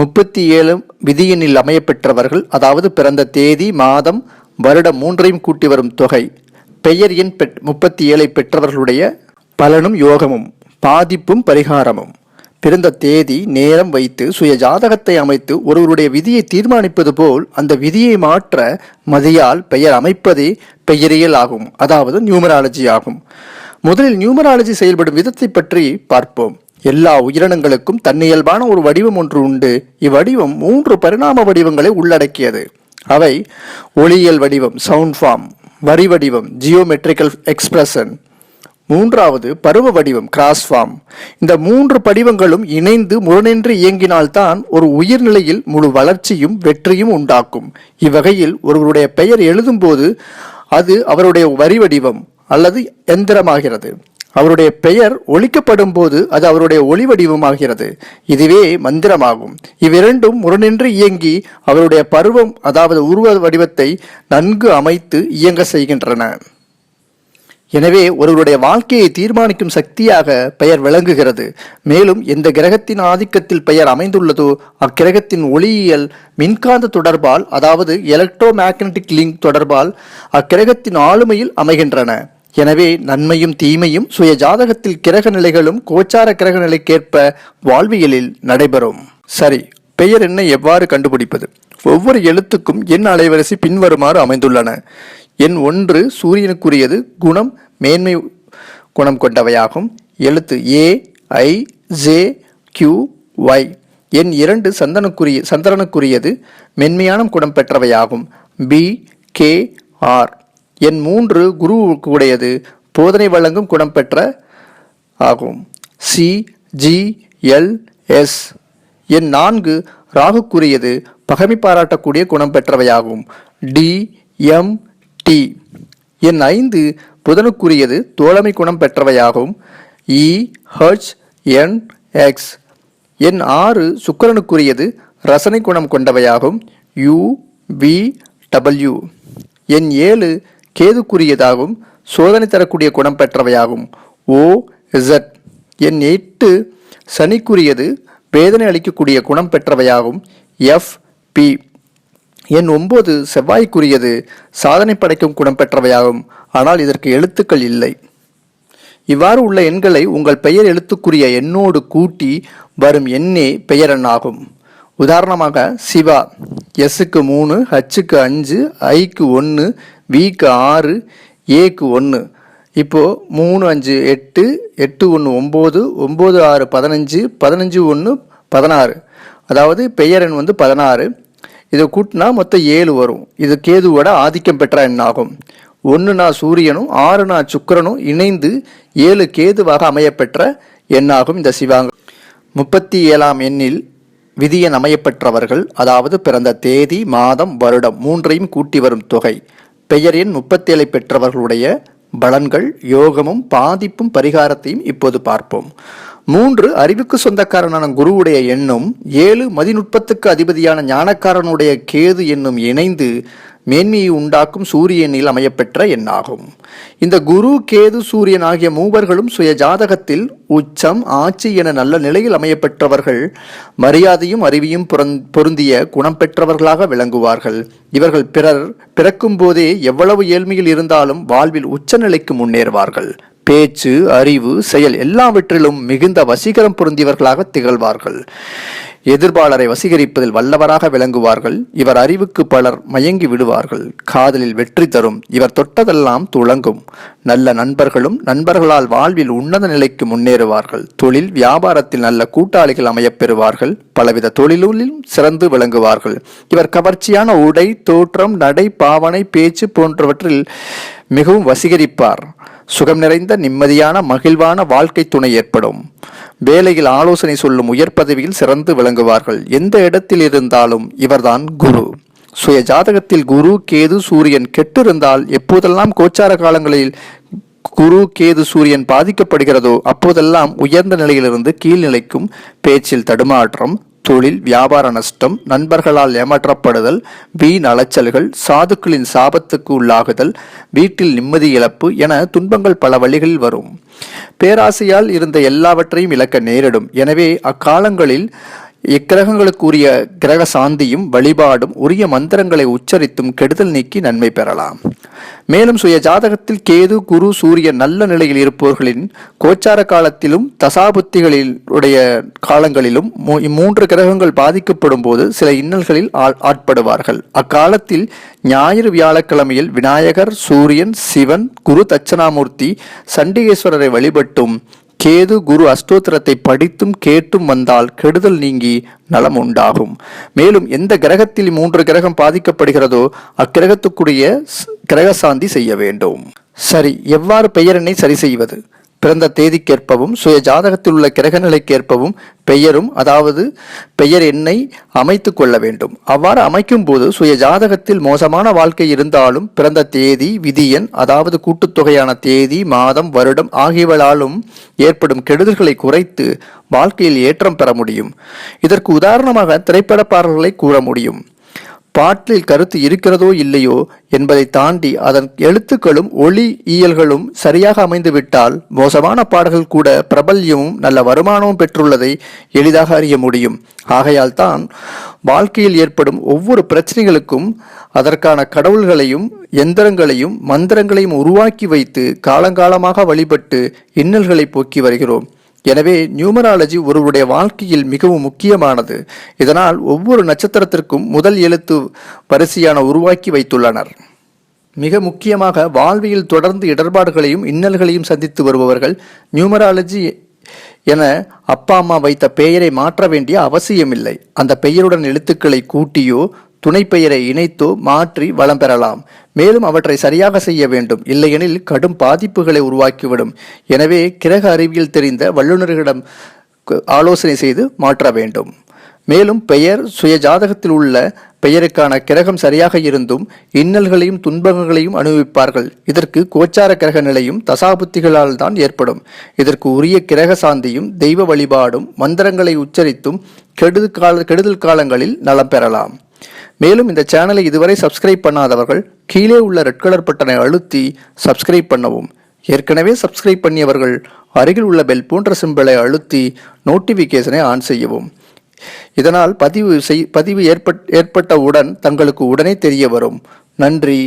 முப்பத்தி ஏழு விதியினில் அமையப்பெற்றவர்கள் அதாவது பிறந்த தேதி மாதம் வருடம் மூன்றையும் கூட்டி வரும் தொகை. பெயர் எண் பெற் முப்பத்தி ஏழை பெற்றவர்களுடைய பலனும் யோகமும் பாதிப்பும் பரிகாரமும். பிறந்த தேதி நேரம் வைத்து சுய ஜாதகத்தை அமைத்து ஒருவருடைய விதியை தீர்மானிப்பது போல் அந்த விதியை மாற்ற மதியால் பெயர் அமைப்பதே பெயரியல் ஆகும் அதாவது நியூமராலஜி ஆகும். முதலில் நியூமராலஜி செயல்படும் விதத்தை பற்றி பார்ப்போம். எல்லா உயிரினங்களுக்கும் தன்னியல்பான ஒரு வடிவம் ஒன்று உண்டு. இவ்வடிவம் மூன்று பரிணாம வடிவங்களை உள்ளடக்கியது. அவை ஒளியியல் வடிவம் சவுண்ட் ஃபார்ம் வரி வடிவம் ஜியோமெட்ரிக்கல் எக்ஸ்பிரஷன் மூன்றாவது பருவ வடிவம் கிராஸ் ஃபார்ம் இந்த மூன்று படிவங்களும் இணைந்து முரணின்று இயங்கினால்தான் ஒரு உயிர்நிலையில் முழு வளர்ச்சியும் வெற்றியும் உண்டாக்கும். இவ்வகையில் ஒருவருடைய பெயர் எழுதும்போது அது அவருடைய வரி வடிவம் அல்லது எந்திரமாகிறது. அவருடைய பெயர் ஒழிக்கப்படும் போது அது அவருடைய ஒளி வடிவமாகிறது இதுவே மந்திரமாகும். இவ்விரண்டும் முரணின்று இயங்கி அவருடைய பருவம் அதாவது உருவ வடிவத்தை நன்கு அமைத்து இயங்க செய்கின்றன. எனவே ஒருவருடைய வாழ்க்கையை தீர்மானிக்கும் சக்தியாக பெயர் விளங்குகிறது. மேலும் எந்த கிரகத்தின் ஆதிக்கத்தில் பெயர் அமைந்துள்ளதோ அக்கிரகத்தின் ஒளியியல் மின்காந்த தொடர்பால் அதாவது எலக்ட்ரோ மேக்னட்டிக் லிங்க் தொடர்பால் அக்கிரகத்தின் ஆளுமையில் அமைகின்றன. எனவே நன்மையும் தீமையும் சுய ஜாதகத்தில் கிரக நிலைகளும் கோச்சார கிரக நிலைக்கேற்ப வாழ்வியலில் நடைபெறும். சரி பெயர் என்ன எவ்வாறு கண்டுபிடிப்பது? ஒவ்வொரு எழுத்துக்கும் எண் அலைவரிசை பின்வருமாறு அமைந்துள்ளன. எண் ஒன்று சூரியனுக்குரியது குணம் மேன்மை குணம் கொண்டவையாகும். எழுத்து A I J Q Y எண் இரண்டு சந்தனுக்குரிய சந்திரனுக்குரியது மென்மையான குணம் பெற்றவையாகும். பி கே ஆர் எண் மூன்று குருவுக்கு உடையது போதனை வழங்கும் குணம் பெற்ற ஆகும். சி ஜி எல் எஸ் எண் நான்கு ராகுக்குரியது பகமை பாராட்டக்கூடிய குணம் பெற்றவையாகும். டி எம் டி எண் ஐந்து புதனுக்குரியது தோழமை குணம் பெற்றவையாகும். E, E H N X எண் ஆறு சுக்கிரனுக்குரியது ரசனை குணம் கொண்டவையாகும். யூ வி டபிள்யூ எண் ஏழு கேதுக்குரியதாகவும் சோதனை தரக்கூடிய குணம் பெற்றவையாகும். ஓ இசட் என் எட்டு சனிக்குரியது வேதனை அளிக்கக்கூடிய குணம் பெற்றவையாகும். எஃப் பி என் ஒன்பது செவ்வாய்க்குரியது சாதனை படைக்கும் குணம் பெற்றவையாகும். ஆனால் இதற்கு எழுத்துக்கள் இல்லை. இவ்வாறு உள்ள எண்களை உங்கள் பெயர் எழுத்துக்குரிய எண்ணோடு கூட்டி வரும் எண்ணே பெயரெண்ணாகும் உதாரணமாக சிவா எஸ்ஸுக்கு மூணு ஹச்சுக்கு அஞ்சு ஐக்கு ஒன்று விக்கு ஆறு ஏக்கு ஒன்று இப்போது மூணு அஞ்சு எட்டு எட்டு ஒன்று ஒம்பது ஒம்பது ஆறு பதினஞ்சு பதினஞ்சு ஒன்று பதினாறு. அதாவது பெயரெண் வந்து பதினாறு. இதை கூட்டினா மொத்தம் ஏழு வரும். இது கேதுவோட ஆதிக்கம் பெற்ற எண்ணாகும். ஒன்றுனா சூரியனும் ஆறுனா சுக்கரனும் இணைந்து ஏழு கேதுவாக அமையப்பெற்ற எண்ணாகும் இந்த சிவாங்கம் முப்பத்தி ஏழாம் எண்ணில் விதியன் அமையப்பெற்றவர்கள் அதாவது பிறந்த தேதி மாதம் வருடம் மூன்றையும் கூட்டி வரும் தொகை. பெயர் எண் முப்பத்தேழை பெற்றவர்களுடைய பலன்கள் யோகமும் பாதிப்பும் பரிகாரத்தையும் இப்போது பார்ப்போம். மூன்று அறிவுக்கு சொந்தக்காரனான குருவுடைய எண்ணும் ஏழு மதிநுட்பத்துக்கு அதிபதியான ஞானக்காரனுடைய கேது என்னும் இணைந்து மேன்மையை உண்டாக்கும் சூரியனில் அமையப்பெற்ற எண்ணாகும். இந்த குரு கேது சூரியன் ஆகிய மூவர்களும் சுய ஜாதகத்தில் உச்சம் ஆட்சி என நல்ல நிலையில் அமையப்பெற்றவர்கள் மரியாதையும் அறிவியும் பொருந்திய குணம் பெற்றவர்களாக விளங்குவார்கள். இவர்கள் பிறர் பிறக்கும் போதே எவ்வளவு ஏழ்மையில் இருந்தாலும் வாழ்வில் உச்சநிலைக்கு முன்னேறுவார்கள். பேச்சு அறிவு செயல் எல்லாவற்றிலும் மிகுந்த வசீகரம் பொருந்தியவர்களாக திகழ்வார்கள். எதிர்ப்பாளரை வசீகரிப்பதில் வல்லவராக விளங்குவார்கள். இவர் அறிவுக்கு பலர் மயங்கி விடுவார்கள். காதலில் வெற்றி தரும். இவர் தொட்டதெல்லாம் துளங்கும். நல்ல நண்பர்களும் நண்பர்களால் வாழ்வில் உன்னத நிலைக்கு முன்னேறுவார்கள். தொழில் வியாபாரத்தில் நல்ல கூட்டாளிகள் அமையப்பெறுவார்கள் பலவித தொழிலிலும் சிறந்து விளங்குவார்கள். இவர் கவர்ச்சியான உடை தோற்றம் நடை பாவனை பேச்சு போன்றவற்றில் மிகவும் வசீகரிப்பார். சுகம் நிறைந்த நிம்மதியான மகிழ்வான வாழ்க்கை துணை ஏற்படும். வேலையில் ஆலோசனை சொல்லும் உயர் பதவியில் சிறந்து விளங்குவார்கள். எந்த இடத்தில் இருந்தாலும் இவர்தான் குரு. சுய ஜாதகத்தில் குரு கேது சூரியன் கெட்டிருந்தால் எப்போதெல்லாம் கோச்சார காலங்களில் குரு கேது சூரியன் பாதிக்கப்படுகிறதோ அப்போதெல்லாம் உயர்ந்த நிலையிலிருந்து கீழ்நிலைக்கும் பேச்சில் தடுமாற்றம் தொழில் வியாபார நஷ்டம் நண்பர்களால் ஏமாற்றப்படுதல் வீண் அலைச்சல்கள் சாதுக்களின் சாபத்துக்கு உள்ளாகுதல் வீட்டில் நிம்மதி இழப்பு என துன்பங்கள் பல வழிகளில் வரும். பேராசையால் இருந்த எல்லாவற்றையும் இழக்க நேரிடும். எனவே அக்காலங்களில் இக்கிரகங்களுக்குரிய கிரக சாந்தியும் வழிபாடும் உரிய மந்திரங்களை உச்சரித்தும் கெடுதல் நீக்கி நன்மை பெறலாம். மேலும் சுய ஜாதகத்தில் கேது குரு சூரியன் நல்ல நிலையில் இருப்பவர்களின் கோச்சார காலத்திலும் தசாபுத்திகளில் உடைய காலங்களிலும் மூன்று இம்மூன்று கிரகங்கள் பாதிக்கப்படும் போது சில இன்னல்களில் ஆ- ஆட்படுவார்கள். அக்காலத்தில் ஞாயிறு வியாழக்கிழமையில் விநாயகர் சூரியன் சிவன் குரு தட்சணாமூர்த்தி சண்டிகேஸ்வரரை வழிபட்டும் கேது குரு அஷ்டோத்திரத்தை படித்தும் கேட்டும் வந்தால் கெடுதல் நீங்கி நலம் உண்டாகும். மேலும் எந்த கிரகத்தில் மூன்று கிரகம் பாதிக்கப்படுகிறதோ அக்கிரகத்துக்குரிய கிரக சாந்தி செய்ய வேண்டும். சரி எவ்வாறு பெயரெண்ணை சரி செய்வது? பிறந்த தேதிக்கேற்பவும் சுய ஜாதகத்தில் உள்ள கிரக நிலைக்கேற்பவும் பெயரும் அதாவது பெயர் எண்ணை அமைத்து கொள்ள வேண்டும். அவ்வாறு அமைக்கும் போது சுய ஜாதகத்தில் மோசமான வாழ்க்கை இருந்தாலும் பிறந்த தேதி விதியன் அதாவது கூட்டுத்தொகையான தேதி மாதம் வருடம் ஆகியவளாலும் ஏற்படும் கெடுதல்களை குறைத்து வாழ்க்கையில் ஏற்றம் பெற முடியும். இதற்கு உதாரணமாக திரைப்பட பாடல்களை கூற முடியும். பாட்டில் கருத்து இருக்கிறதோ இல்லையோ என்பதை தாண்டி அதன் எழுத்துக்களும் ஒளி இயல்களும் சரியாக அமைந்துவிட்டால் மோசமான பாடல்கள் கூட பிரபல்யமும் நல்ல வருமானமும் பெற்றுள்ளதை எளிதாக அறிய முடியும். ஆகையால் தான் வாழ்க்கையில் ஏற்படும் ஒவ்வொரு பிரச்சனைகளுக்கும் அதற்கான கடவுள்களையும் எந்திரங்களையும் மந்திரங்களையும் உருவாக்கி வைத்து காலங்காலமாக வழிபட்டு இன்னல்களை போக்கி வருகிறோம். எனவே நியூமராலஜி ஒருவருடைய வாழ்க்கையில் மிகவும் முக்கியமானது. இதனால் ஒவ்வொரு நட்சத்திரத்திற்கும் முதல் எழுத்து வரிசையான உருவாக்கி வைத்துள்ளனர். மிக முக்கியமாக வாழ்வியல் தொடர்ந்து இடர்பாடுகளையும் இன்னல்களையும் சந்தித்து வருபவர்கள் நியூமராலஜி என அப்பா அம்மா வைத்த பெயரை மாற்ற வேண்டிய அவசியமில்லை. அந்த பெயருடன் எழுத்துக்களை கூட்டியோ துணை பெயரை இணைத்தோ மாற்றி வளம் பெறலாம். மேலும் அவற்றை சரியாக செய்ய வேண்டும். இல்லையெனில் கடும் பாதிப்புகளை உருவாக்கிவிடும். எனவே கிரக அறிவியல் தெரிந்த வல்லுநர்களிடம் ஆலோசனை செய்து மாற்ற வேண்டும். மேலும் பெயர் சுய ஜாதகத்தில் உள்ள பெயருக்கான கிரகம் சரியாக இருந்தும் இன்னல்களையும் துன்பங்களையும் அனுபவிப்பார்கள். இதற்கு கோச்சார கிரக நிலையும் தசாபுத்திகளால் தான் ஏற்படும். இதற்கு உரிய கிரக சாந்தியும் தெய்வ வழிபாடும் மந்திரங்களை உச்சரித்தும் கெடுதல் கால கெடுதல் காலங்களில் நலம் பெறலாம். மேலும் இந்த சேனலை இதுவரை சப்ஸ்கிரைப் பண்ணாதவர்கள் கீழே உள்ள ரெட் கலர் பட்டனை அழுத்தி சப்ஸ்கிரைப் பண்ணவும். ஏற்கனவே சப்ஸ்கிரைப் பண்ணியவர்கள் அருகில் உள்ள பெல் போன்ற சிம்பிளை அழுத்தி நோட்டிஃபிகேஷனை ஆன் செய்யவும். இதனால் பதிவு செய் பதிவு ஏற்பட் ஏற்பட்டவுடன் தங்களுக்கு உடனே தெரிய வரும். நன்றி